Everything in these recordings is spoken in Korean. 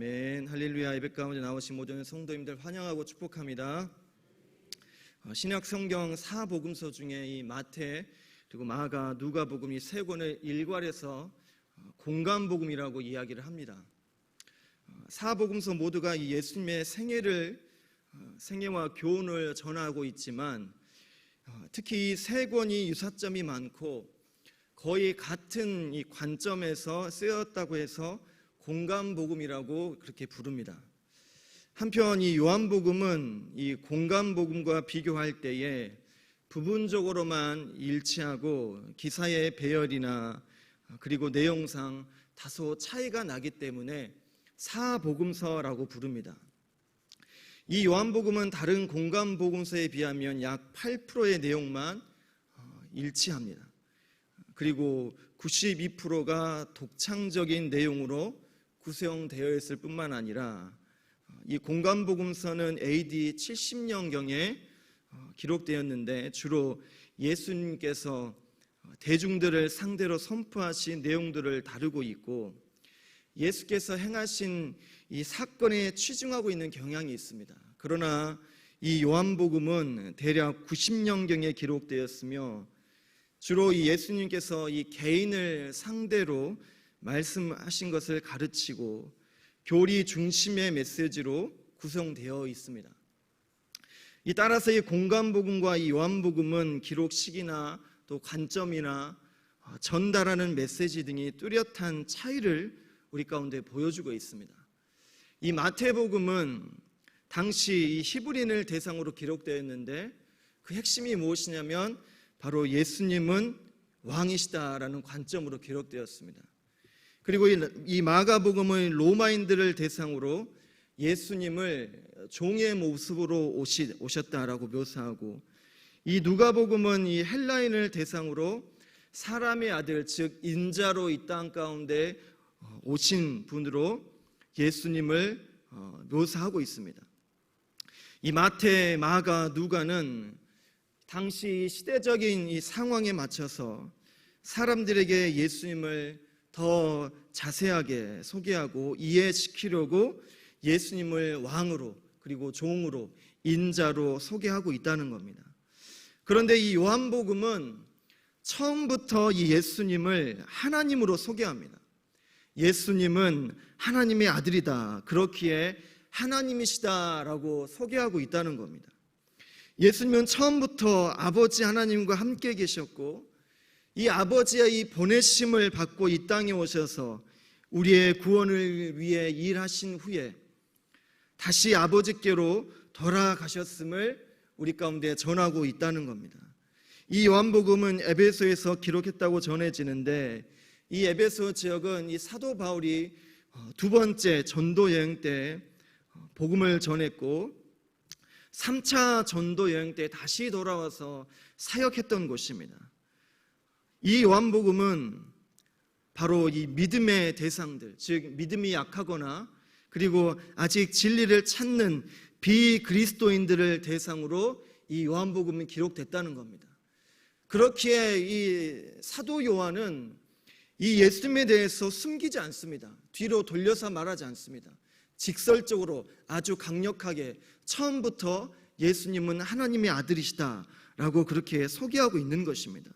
아멘. 할렐루야. 예배 가운데 나오신 모든 성도님들 환영하고 축복합니다. 어, 신약 성경 사복음서 중에 이 마태 그리고 마가 누가 복음 이 세 권을 일괄해서 어, 공감복음이라고 이야기를 합니다. 어, 사복음서 모두가 이 예수님의 생애를 어, 생애와 교훈을 전하고 있지만 어, 특히 이 세 권이 유사점이 많고 거의 같은 이 관점에서 쓰였다고 해서 공감 복음이라고 그렇게 부릅니다. 한편 이 요한복음은 이 공감복음과 비교할 때에 부분적으로만 일치하고 기사의 배열이나 그리고 내용상 다소 차이가 나기 때문에 사복음서라고 부릅니다. 이 요한복음은 다른 공감복음서에 비하면 약 8%의 내용만 어, 일치합니다. 그리고 92%가 독창적인 내용으로 구성되어 있을 뿐만 아니라 이 공간 복음서는 AD 70년경에 어, 기록되었는데 주로 예수님께서 대중들을 상대로 선포하신 내용들을 다루고 있고 예수께서 행하신 이 사건에 취중하고 있는 경향이 있습니다. 그러나 이 요한복음은 대략 90년경에 기록되었으며 주로 이 예수님께서 이 개인을 상대로 말씀하신 것을 가르치고 교리 중심의 메시지로 구성되어 있습니다. 이 따라서 이 공간복음과 이 요한복음은 기록 시기나 또 관점이나 어, 전달하는 메시지 등이 뚜렷한 차이를 우리 가운데 보여주고 있습니다. 이 마태복음은 당시 이 히브리인을 대상으로 기록되었는데 그 핵심이 무엇이냐면 바로 예수님은 왕이시다라는 관점으로 기록되었습니다. 그리고 이 마가복음은 로마인들을 대상으로 예수님을 종의 모습으로 오셨다라고 묘사하고 이 누가복음은 이 헬라인을 대상으로 사람의 아들 즉 인자로 이 땅 가운데 어, 오신 분으로 예수님을 어, 묘사하고 있습니다. 이 마태, 마가, 누가는 당시 시대적인 이 상황에 맞춰서 사람들에게 예수님을 더 자세하게 소개하고 이해시키려고 예수님을 왕으로 그리고 종으로 인자로 소개하고 있다는 겁니다. 그런데 이 요한복음은 처음부터 이 예수님을 하나님으로 소개합니다. 예수님은 하나님의 아들이다. 그렇기에 하나님이시다라고 소개하고 있다는 겁니다. 예수님은 처음부터 아버지 하나님과 함께 계셨고 이 아버지의 이 보내심을 받고 이 땅에 오셔서 우리의 구원을 위해 일하신 후에 다시 아버지께로 돌아가셨음을 우리 가운데 전하고 있다는 겁니다. 이 요한복음은 에베소에서 기록했다고 전해지는데 이 에베소 지역은 이 사도 바울이 어, 두 번째 전도 여행 때 어, 복음을 전했고 3차 전도 여행 때 다시 돌아와서 사역했던 곳입니다. 이 요한복음은 바로 이 믿음의 대상들, 즉 믿음이 약하거나 그리고 아직 진리를 찾는 비그리스도인들을 대상으로 이 요한복음이 기록됐다는 겁니다. 그렇기에 이 사도 요한은 이 예수님에 대해서 숨기지 않습니다. 뒤로 돌려서 말하지 않습니다. 직설적으로 아주 강력하게 처음부터 예수님은 하나님의 아들이시다라고 그렇게 소개하고 있는 것입니다.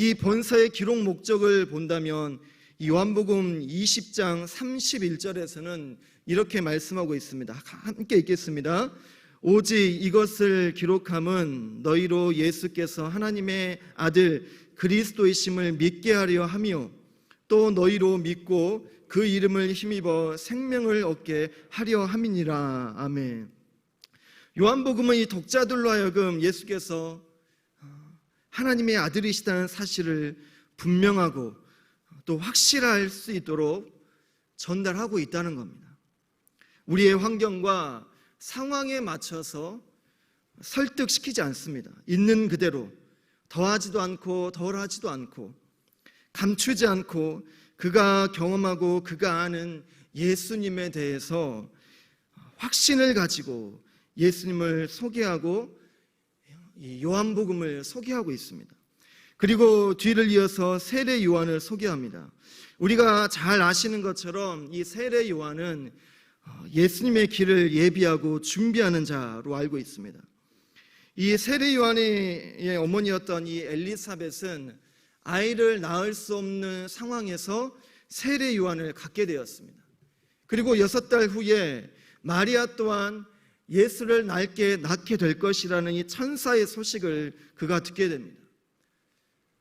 이 본서의 기록 목적을 본다면 이 요한복음 20장 31절에서는 이렇게 말씀하고 있습니다. 함께 읽겠습니다. 오직 이것을 기록함은 너희로 예수께서 하나님의 아들 그리스도이심을 믿게 하려 하며 또 너희로 믿고 그 이름을 힘입어 생명을 얻게 하려 함이니라. 아멘. 요한복음은 이 독자들로 하여금 예수께서 하나님의 아들이시다는 사실을 분명하고 또 확실할 수 있도록 전달하고 있다는 겁니다. 우리의 환경과 상황에 맞춰서 설득시키지 않습니다. 있는 그대로 더하지도 않고 덜하지도 않고 감추지 않고 그가 경험하고 그가 아는 예수님에 대해서 확신을 가지고 예수님을 소개하고 요한복음을 소개하고 있습니다. 그리고 뒤를 이어서 세례 요한을 소개합니다. 우리가 잘 아시는 것처럼 이 세례 요한은 어, 예수님의 길을 예비하고 준비하는 자로 알고 있습니다. 이 세례 요한의 어머니였던 이 엘리사벳은 아이를 낳을 수 없는 상황에서 세례 요한을 갖게 되었습니다. 그리고 여섯 달 후에 마리아 또한 예수를 낳게 낳게 될 것이라는 이 천사의 소식을 그가 듣게 됩니다.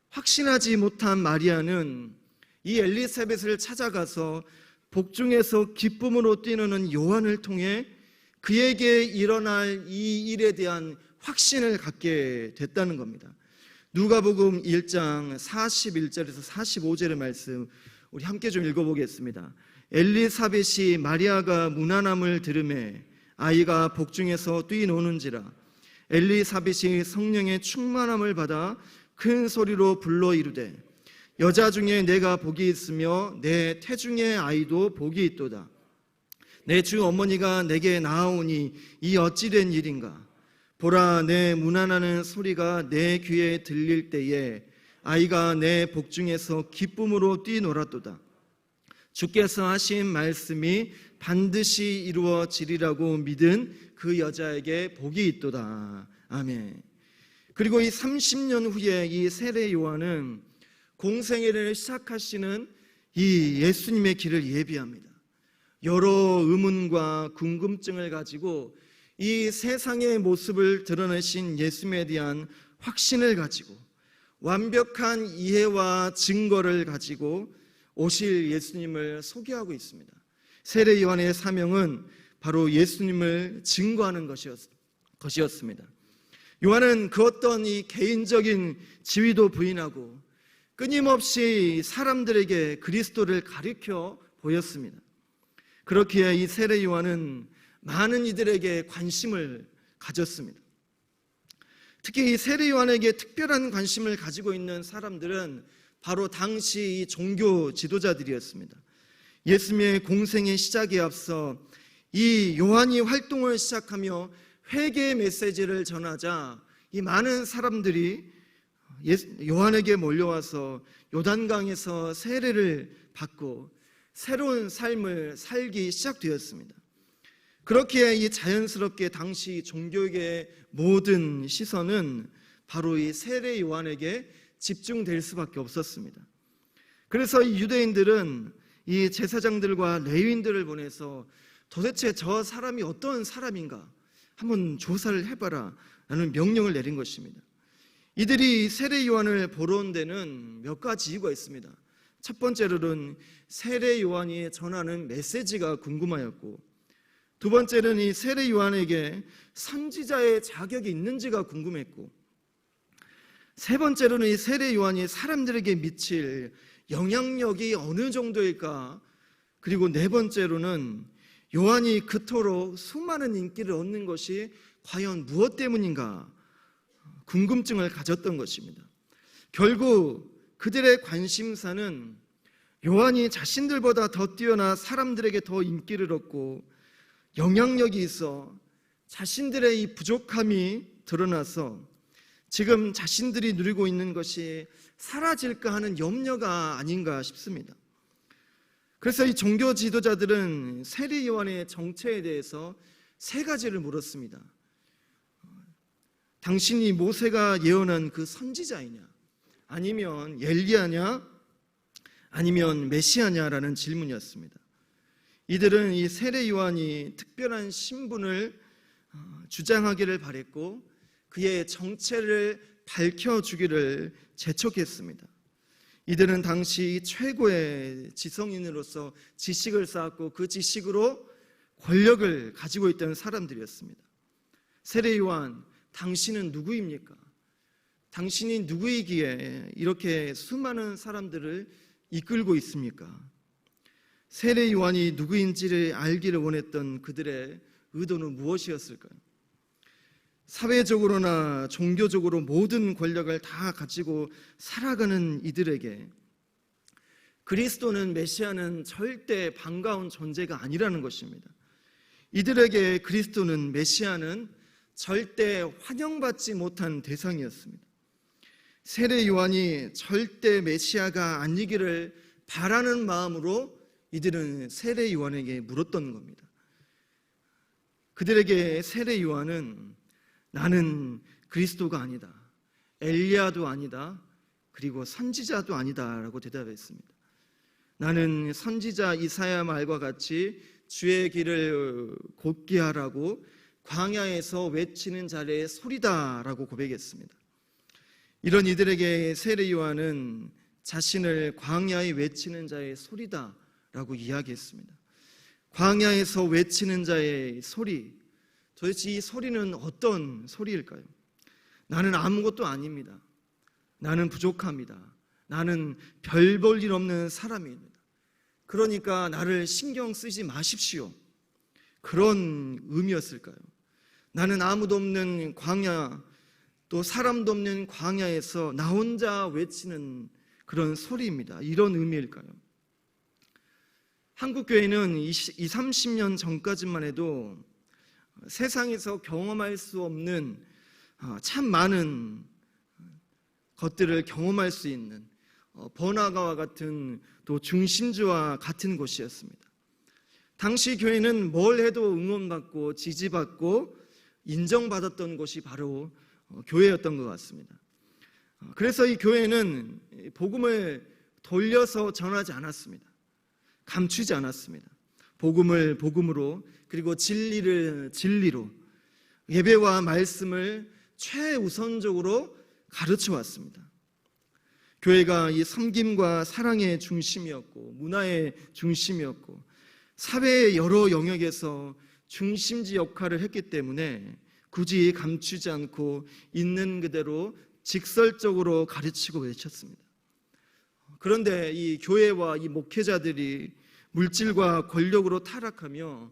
확신하지 못한 마리아는 이 엘리사벳을 찾아가서 복중에서 기쁨으로 뛰노는 요한을 통해 그에게 일어날 이 일에 대한 확신을 갖게 됐다는 겁니다. 누가복음 1장 41절에서 45절의 말씀 우리 함께 좀 읽어보겠습니다. 엘리사벳이 마리아가 무난함을 들음에 아이가 복중에서 뛰노는지라 엘리사벳이 성령의 충만함을 받아 큰 소리로 불러 이르되 여자 중에 내가 복이 있으며 내 태중의 아이도 복이 있도다. 내 주 어머니가 내게 나아오니 이 어찌된 일인가? 보라 내 무난하는 소리가 내 귀에 들릴 때에 아이가 내 복중에서 기쁨으로 뛰놀았도다 주께서 하신 말씀이 반드시 이루어지리라고 믿은 그 여자에게 복이 있도다. 아멘. 그리고 이 30년 후에 이 세례 요한은 공생애를 시작하시는 이 예수님의 길을 예비합니다. 여러 의문과 궁금증을 가지고 이 세상의 모습을 드러내신 예수님에 대한 확신을 가지고 완벽한 이해와 증거를 가지고 오실 예수님을 소개하고 있습니다. 세례 요한의 사명은 바로 예수님을 증거하는 것이었, 습니다 요한은 그 어떤 이 개인적인 지위도 부인하고 끊임없이 사람들에게 그리스도를 가리켜 보였습니다. 그렇기에 이 세례 요한은 많은 이들에게 관심을 가졌습니다. 특히 이 세례 요한에게 특별한 관심을 가지고 있는 사람들은 바로 당시 종교 지도자들이었습니다. 예수님의 공생의 시작에 앞서 이 요한이 활동을 시작하며 회개의 메시지를 전하자 이 많은 사람들이 요한에게 몰려와서 요단강에서 세례를 받고 새로운 삶을 살기 시작되었습니다. 그렇기에 이 자연스럽게 당시 종교계의 모든 시선은 바로 이 세례 요한에게 집중될 수밖에 없었습니다. 그래서 이 유대인들은 이 제사장들과 레위인들을 보내서 도대체 저 사람이 어떤 사람인가 한번 조사를 해봐라 라는 명령을 내린 것입니다. 이들이 세례 요한을 보러 온 데는 몇 가지 이유가 있습니다. 첫 번째로는 세례 요한이 전하는 메시지가 궁금하였고 두 번째는 이 세례 요한에게 선지자의 자격이 있는지가 궁금했고 세 번째로는 이 세례 요한이 사람들에게 미칠 영향력이 어느 정도일까? 그리고 네 번째로는 요한이 그토록 수많은 인기를 얻는 것이 과연 무엇 때문인가? 궁금증을 가졌던 것입니다. 결국 그들의 관심사는 요한이 자신들보다 더 뛰어나 사람들에게 더 인기를 얻고 영향력이 있어 자신들의 이 부족함이 드러나서 지금 자신들이 누리고 있는 것이 사라질까 하는 염려가 아닌가 싶습니다. 그래서 이 종교 지도자들은 세례 요한의 정체에 대해서 세 가지를 물었습니다. 당신이 모세가 예언한 그 선지자이냐? 아니면 엘리야냐? 아니면 메시아냐라는 질문이었습니다. 이들은 이 세례 요한이 특별한 신분을 어, 주장하기를 바랬고 그의 정체를 밝혀주기를 재촉했습니다. 이들은 당시 최고의 지성인으로서 지식을 쌓았고 그 지식으로 권력을 가지고 있던 사람들이었습니다. 세례 요한, 당신은 누구입니까? 당신이 누구이기에 이렇게 수많은 사람들을 이끌고 있습니까? 세례 요한이 누구인지를 알기를 원했던 그들의 의도는 무엇이었을까요? 사회적으로나 종교적으로 모든 권력을 다 가지고 살아가는 이들에게 그리스도는 메시아는 절대 반가운 존재가 아니라는 것입니다. 이들에게 그리스도는 메시아는 절대 환영받지 못한 대상이었습니다. 세례 요한이 절대 메시아가 아니기를 바라는 마음으로 이들은 세례 요한에게 물었던 겁니다. 그들에게 세례 요한은 나는 그리스도가 아니다. 엘리야도 아니다. 그리고 선지자도 아니다라고 대답했습니다. 나는 선지자 이사야 말과 같이 주의 길을 곧게 하라고 광야에서 외치는 자의 소리다라고 고백했습니다. 이런 이들에게 세례 요한은 자신을 광야에 외치는 자의 소리다라고 이야기했습니다. 광야에서 외치는 자의 소리. 도대체 이 소리는 어떤 소리일까요? 나는 아무것도 아닙니다. 나는 부족합니다. 나는 별 볼 일 없는 사람입니다. 그러니까 나를 신경 쓰지 마십시오. 그런 의미였을까요? 나는 아무도 없는 광야, 또 사람도 없는 광야에서 나 혼자 외치는 그런 소리입니다. 이런 의미일까요? 한국교회는 20, 30년 전까지만 해도 세상에서 경험할 수 없는 어, 참 많은 것들을 경험할 수 있는 어, 번화가와 같은 또 중심지와 같은 곳이었습니다. 당시 교회는 뭘 해도 응원받고 지지받고 인정받았던 곳이 바로 어, 교회였던 것 같습니다. 그래서 이 교회는 복음을 돌려서 전하지 않았습니다. 감추지 않았습니다. 복음을 복음으로 그리고 진리를 진리로 예배와 말씀을 최우선적으로 가르쳐 왔습니다. 교회가 이 섬김과 사랑의 중심이었고 문화의 중심이었고 사회의 여러 영역에서 중심지 역할을 했기 때문에 굳이 감추지 않고 있는 그대로 직설적으로 가르치고 외쳤습니다. 그런데 이 교회와 이 목회자들이 물질과 권력으로 타락하며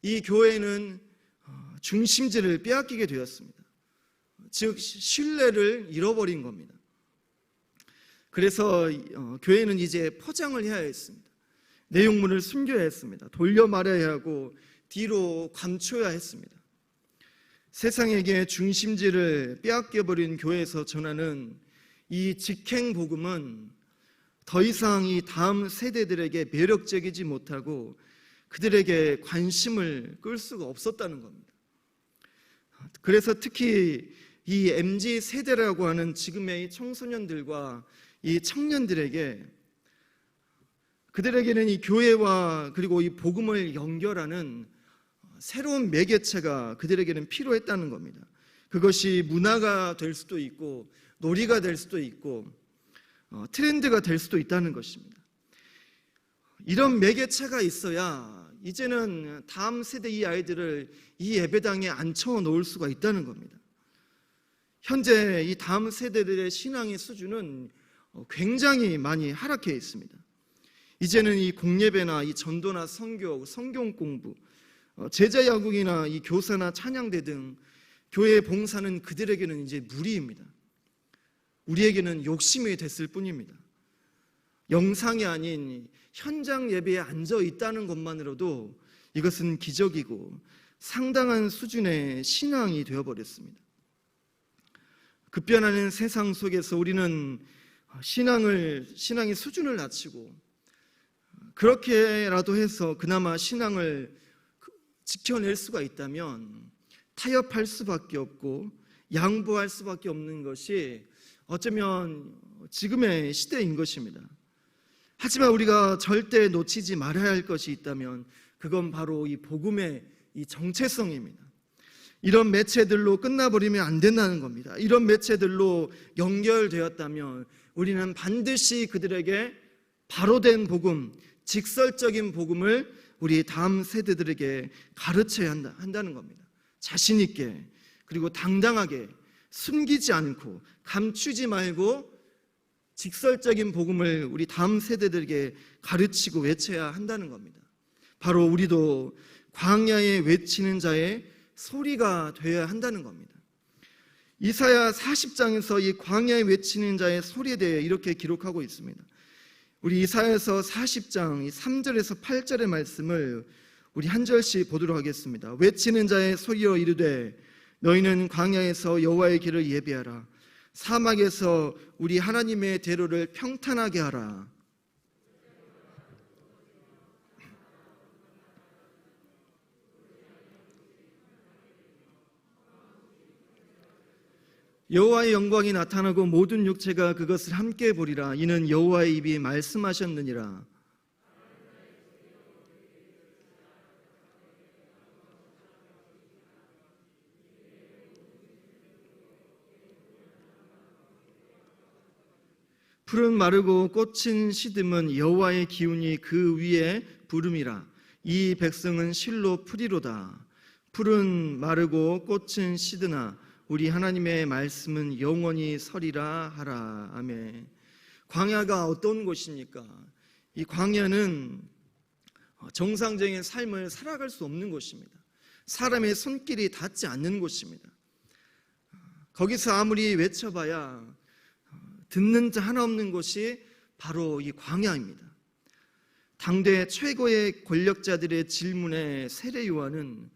이 교회는 어, 중심지를 빼앗기게 되었습니다. 즉 신뢰를 잃어버린 겁니다. 그래서 어, 교회는 이제 포장을 해야 했습니다. 내용물을 숨겨야 했습니다. 돌려 말해야 하고 뒤로 감춰야 했습니다. 세상에게 중심지를 빼앗겨 버린 교회에서 전하는 이 직행 복음은 더 이상 이 다음 세대들에게 매력적이지 못하고 그들에게 관심을 끌 수가 없었다는 겁니다. 그래서 특히 이 MZ 세대라고 하는 지금의 청소년들과 이 청년들에게 그들에게는 이 교회와 그리고 이 복음을 연결하는 새로운 매개체가 그들에게는 필요했다는 겁니다. 그것이 문화가 될 수도 있고 놀이가 될 수도 있고 어, 트렌드가 될 수도 있다는 것입니다. 이런 매개체가 있어야 이제는 다음 세대 이 아이들을 이 예배당에 앉혀 놓을 수가 있다는 겁니다. 현재 이 다음 세대들의 신앙의 수준은 어, 굉장히 많이 하락해 있습니다. 이제는 이 공예배나 이 전도나 성교, 성경 공부, 어, 제자 야국이나 이 교사나 찬양대 등 교회 봉사는 그들에게는 이제 무리입니다. 우리에게는 욕심이 됐을 뿐입니다. 영상이 아닌 현장 예배에 앉아 있다는 것만으로도 이것은 기적이고 상당한 수준의 신앙이 되어버렸습니다. 급변하는 세상 속에서 우리는 신앙을, 신앙의 수준을 낮추고 그렇게라도 해서 그나마 신앙을 지켜낼 수가 있다면 타협할 수밖에 없고 양보할 수밖에 없는 것이 어쩌면 지금의 시대인 것입니다. 하지만 우리가 절대 놓치지 말아야 할 것이 있다면 그건 바로 이 복음의 이 정체성입니다. 이런 매체들로 끝나버리면 안 된다는 겁니다. 이런 매체들로 연결되었다면 우리는 반드시 그들에게 바로 된 복음, 직설적인 복음을 우리 다음 세대들에게 가르쳐야 한다, 한다는 겁니다. 자신있게, 그리고 당당하게, 숨기지 않고, 감추지 말고, 직설적인 복음을 우리 다음 세대들에게 가르치고 외쳐야 한다는 겁니다. 바로 우리도 광야에 외치는 자의 소리가 되어야 한다는 겁니다. 이사야 40장에서 이 광야에 외치는 자의 소리에 대해 이렇게 기록하고 있습니다. 우리 이사야서 40장 3절에서 8절의 말씀을 우리 한 절씩 보도록 하겠습니다. 외치는 자의 소리로 이르되 너희는 광야에서 여호와의 길을 예비하라. 사막에서 우리 하나님의 대로를 평탄하게 하라. 여호와의 영광이 나타나고 모든 육체가 그것을 함께 보리라 이는 여호와의 입이 말씀하셨느니라 풀은 마르고 꽃은 시듬은 여호와의 기운이 그 위에 부름이라. 이 백성은 실로 풀이로다. 풀은 마르고 꽃은 시드나. 우리 하나님의 말씀은 영원히 서리라 하라. 아멘. 광야가 어떤 곳입니까? 이 광야는 정상적인 삶을 살아갈 수 없는 곳입니다. 사람의 손길이 닿지 않는 곳입니다. 거기서 아무리 외쳐봐야 듣는 자 하나 없는 곳이 바로 이 광야입니다. 당대 최고의 권력자들의 질문에 세례 요한은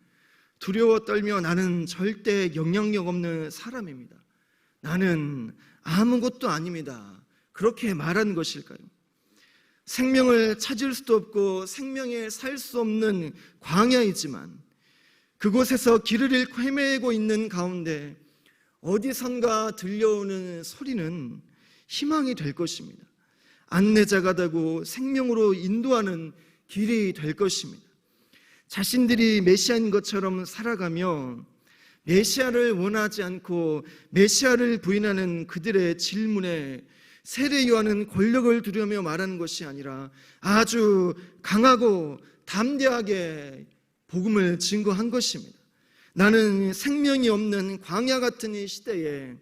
두려워 떨며 나는 절대 영향력 없는 사람입니다. 나는 아무것도 아닙니다. 그렇게 말한 것일까요? 생명을 찾을 수도 없고 생명에 살 수 없는 광야이지만 그곳에서 길을 잃고 헤매고 있는 가운데 어디선가 들려오는 소리는 희망이 될 것입니다. 안내자가 되고 생명으로 인도하는 길이 될 것입니다. 자신들이 메시아인 것처럼 살아가며 메시아를 원하지 않고 메시아를 부인하는 그들의 질문에 세례 요한은 권력을 두려며 말하는 것이 아니라 아주 강하고 담대하게 복음을 증거한 것입니다. 나는 생명이 없는 광야 같은 이 시대에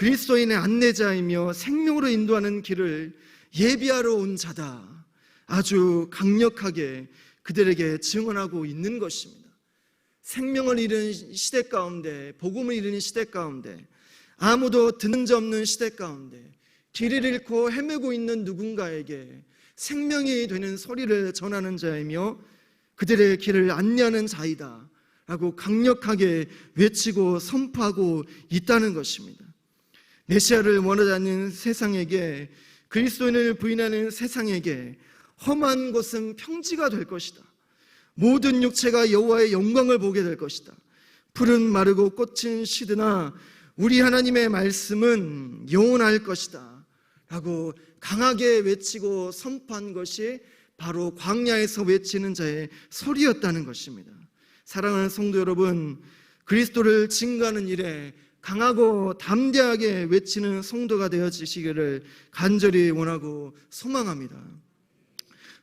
그리스도인의 안내자이며 생명으로 인도하는 길을 예비하러 온 자다. 아주 강력하게 그들에게 증언하고 있는 것입니다. 생명을 잃은 시대 가운데, 복음을 잃은 시대 가운데, 아무도 듣는 자 없는 시대 가운데, 길을 잃고 헤매고 있는 누군가에게 생명이 되는 소리를 전하는 자이며 그들의 길을 안내하는 자이다. 라고 강력하게 외치고 선포하고 있다는 것입니다. 메시아를 원하지 않는 세상에게 그리스도인을 부인하는 세상에게 험한 것은 평지가 될 것이다. 모든 육체가 여호와의 영광을 보게 될 것이다. 풀은 마르고 꽃은 시드나 우리 하나님의 말씀은 영원할 것이다. 라고 강하게 외치고 선포한 것이 바로 광야에서 외치는 자의 소리였다는 것입니다. 사랑하는 성도 여러분, 그리스도를 증거하는 일에 강하고 담대하게 외치는 성도가 되어지시기를 간절히 원하고 소망합니다.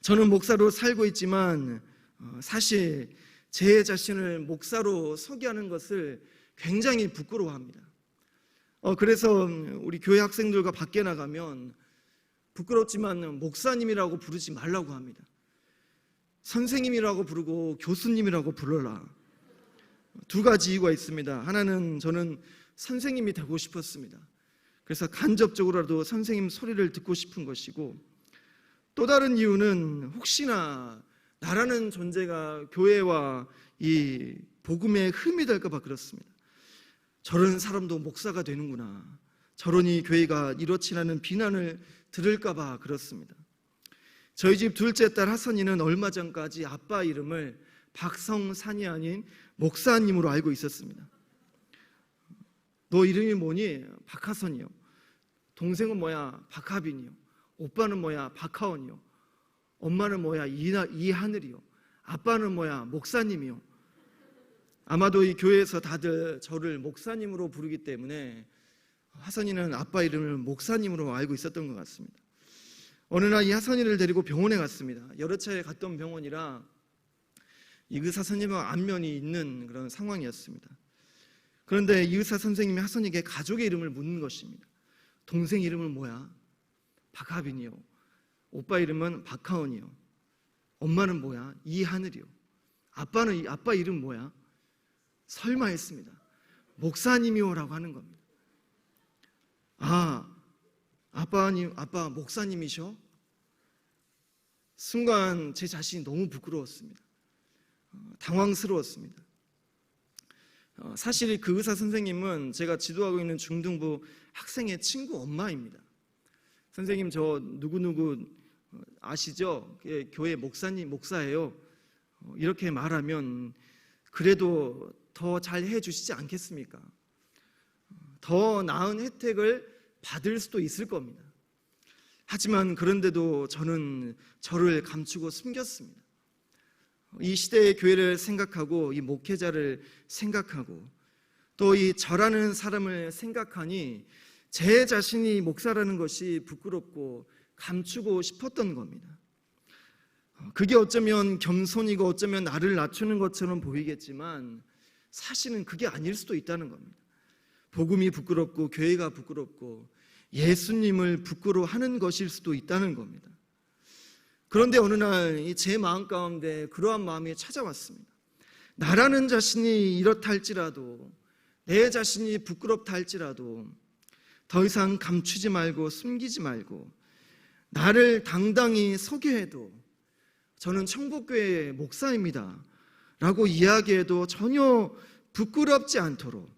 저는 목사로 살고 있지만 어, 사실 제 자신을 목사로 소개하는 것을 굉장히 부끄러워합니다. 어, 그래서 우리 교회 학생들과 밖에 나가면 부끄럽지만 목사님이라고 부르지 말라고 합니다. 선생님이라고 부르고 교수님이라고 불러라. 두 가지 이유가 있습니다. 하나는 저는 선생님이 되고 싶었습니다. 그래서 간접적으로라도 선생님 소리를 듣고 싶은 것이고 또 다른 이유는 혹시나 나라는 존재가 교회와 이 복음에 흠이 될까봐 그렇습니다. 저런 사람도 목사가 되는구나. 저러니 교회가 이렇지라는 비난을 들을까봐 그렇습니다. 저희 집 둘째 딸 하선이는 얼마 전까지 아빠 이름을 박성산이 아닌 목사님으로 알고 있었습니다. 너 이름이 뭐니? 박하선이요. 동생은 뭐야? 박하빈이요. 오빠는 뭐야? 박하원이요. 엄마는 뭐야? 이나, 이하늘이요. 아빠는 뭐야? 목사님이요. 아마도 이 교회에서 다들 저를 목사님으로 부르기 때문에 하선이는 아빠 이름을 목사님으로 알고 있었던 것 같습니다. 어느 날 이 하선이를 데리고 병원에 갔습니다. 여러 차례 갔던 병원이라 이 의사 선생님과 안면이 있는 그런 상황이었습니다. 그런데 이 의사 선생님이 하선에게 가족의 이름을 묻는 것입니다. 동생 이름은 뭐야? 박하빈이요. 오빠 이름은 박하원이요. 엄마는 뭐야? 이하늘이요. 아빠는 아빠 이름 뭐야? 설마 했습니다. 목사님이요라고 하는 겁니다. 아, 아빠님, 아빠 목사님이셔? 순간 제 자신이 너무 부끄러웠습니다. 어, 당황스러웠습니다. 어, 사실 그 의사 선생님은 제가 지도하고 있는 중등부 학생의 친구 엄마입니다. 선생님 저 누구누구 어, 아시죠? 예, 교회 목사님 목사예요. 어, 이렇게 말하면 그래도 더 잘 해주시지 않겠습니까? 더 나은 혜택을 받을 수도 있을 겁니다. 하지만 그런데도 저는 저를 감추고 숨겼습니다. 이 시대의 교회를 생각하고 이 목회자를 생각하고 또 이 저라는 사람을 생각하니 제 자신이 목사라는 것이 부끄럽고 감추고 싶었던 겁니다. 그게 어쩌면 겸손이고 어쩌면 나를 낮추는 것처럼 보이겠지만 사실은 그게 아닐 수도 있다는 겁니다. 복음이 부끄럽고 교회가 부끄럽고 예수님을 부끄러워하는 것일 수도 있다는 겁니다. 그런데 어느 날 제 마음 가운데 그러한 마음이 찾아왔습니다. 나라는 자신이 이렇다 할지라도 내 자신이 부끄럽다 할지라도 더 이상 감추지 말고 숨기지 말고 나를 당당히 소개해도 저는 천국교회 목사입니다. 라고 이야기해도 전혀 부끄럽지 않도록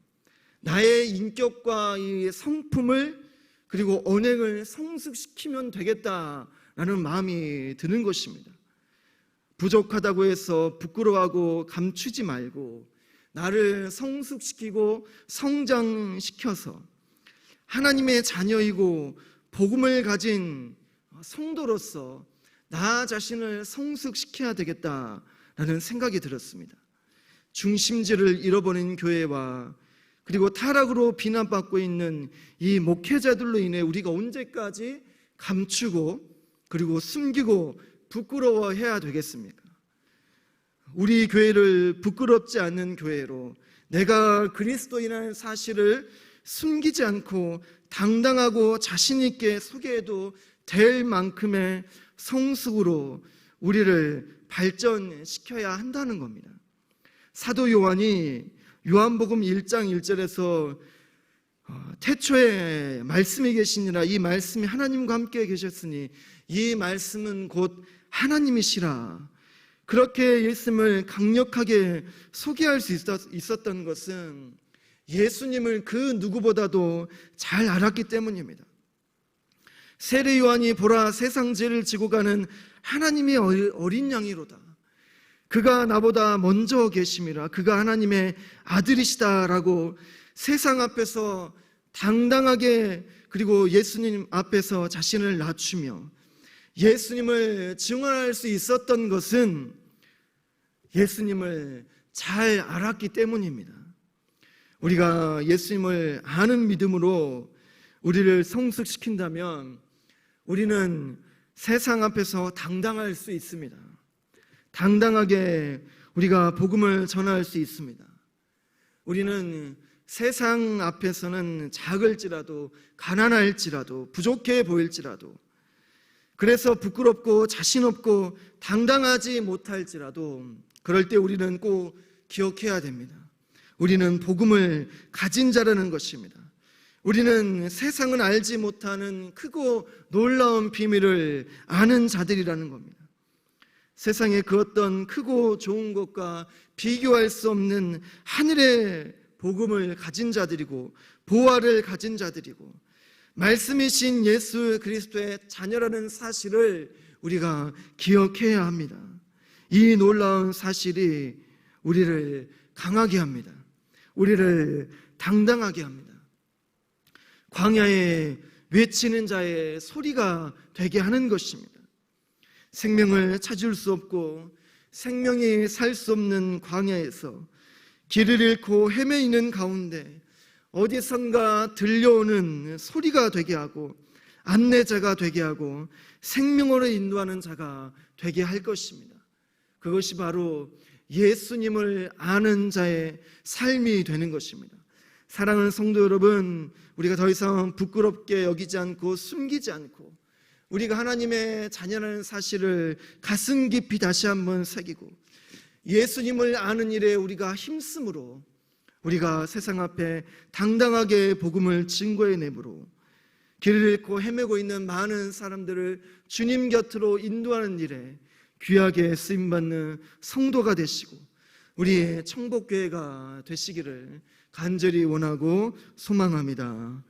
나의 인격과 이 성품을 그리고 언행을 성숙시키면 되겠다 라는 마음이 드는 것입니다. 부족하다고 해서 부끄러워하고 감추지 말고 나를 성숙시키고 성장시켜서 하나님의 자녀이고 복음을 가진 성도로서 나 자신을 성숙시켜야 되겠다라는 생각이 들었습니다. 중심지를 잃어버린 교회와 그리고 타락으로 비난받고 있는 이 목회자들로 인해 우리가 언제까지 감추고 그리고 숨기고 부끄러워해야 되겠습니까? 우리 교회를 부끄럽지 않는 교회로 내가 그리스도인이라는 사실을 숨기지 않고 당당하고 자신 있게 소개해도 될 만큼의 성숙으로 우리를 발전시켜야 한다는 겁니다. 사도 요한이 요한복음 1장 1절에서 어, 태초에 말씀이 계시니라 이 말씀이 하나님과 함께 계셨으니 이 말씀은 곧 하나님이시라 그렇게 예수님을 강력하게 소개할 수 있었, 던 것은 예수님을 그 누구보다도 잘 알았기 때문입니다. 세례 요한이 보라 세상 죄를 지고 가는 하나님의 어린 양이로다. 그가 나보다 먼저 계심이라 그가 하나님의 아들이시다라고 세상 앞에서 당당하게 그리고 예수님 앞에서 자신을 낮추며 예수님을 증언할 수 있었던 것은 예수님을 잘 알았기 때문입니다. 우리가 예수님을 아는 믿음으로 우리를 성숙시킨다면 우리는 세상 앞에서 당당할 수 있습니다. 당당하게 우리가 복음을 전할 수 있습니다. 우리는 세상 앞에서는 작을지라도 가난할지라도 부족해 보일지라도 그래서 부끄럽고 자신 없고 당당하지 못할지라도 그럴 때 우리는 꼭 기억해야 됩니다. 우리는 복음을 가진 자라는 것입니다. 우리는 세상은 알지 못하는 크고 놀라운 비밀을 아는 자들이라는 겁니다. 세상에 그 어떤 크고 좋은 것과 비교할 수 없는 하늘의 복음을 가진 자들이고 보화를 가진 자들이고 말씀이신 예수 그리스도의 자녀라는 사실을 우리가 기억해야 합니다. 이 놀라운 사실이 우리를 강하게 합니다. 우리를 당당하게 합니다. 광야에 외치는 자의 소리가 되게 하는 것입니다. 생명을 찾을 수 없고 생명이 살 수 없는 광야에서 길을 잃고 헤매이는 가운데 어디선가 들려오는 소리가 되게 하고 안내자가 되게 하고 생명으로 인도하는 자가 되게 할 것입니다. 그것이 바로 예수님을 아는 자의 삶이 되는 것입니다. 사랑하는 성도 여러분, 우리가 더 이상 부끄럽게 여기지 않고 숨기지 않고 우리가 하나님의 자녀라는 사실을 가슴 깊이 다시 한번 새기고 예수님을 아는 일에 우리가 힘쓰므로 우리가 세상 앞에 당당하게 복음을 증거해 내므로 길을 잃고 헤매고 있는 많은 사람들을 주님 곁으로 인도하는 일에 귀하게 쓰임 받는 성도가 되시고 우리의 청복교회가 되시기를 간절히 원하고 소망합니다.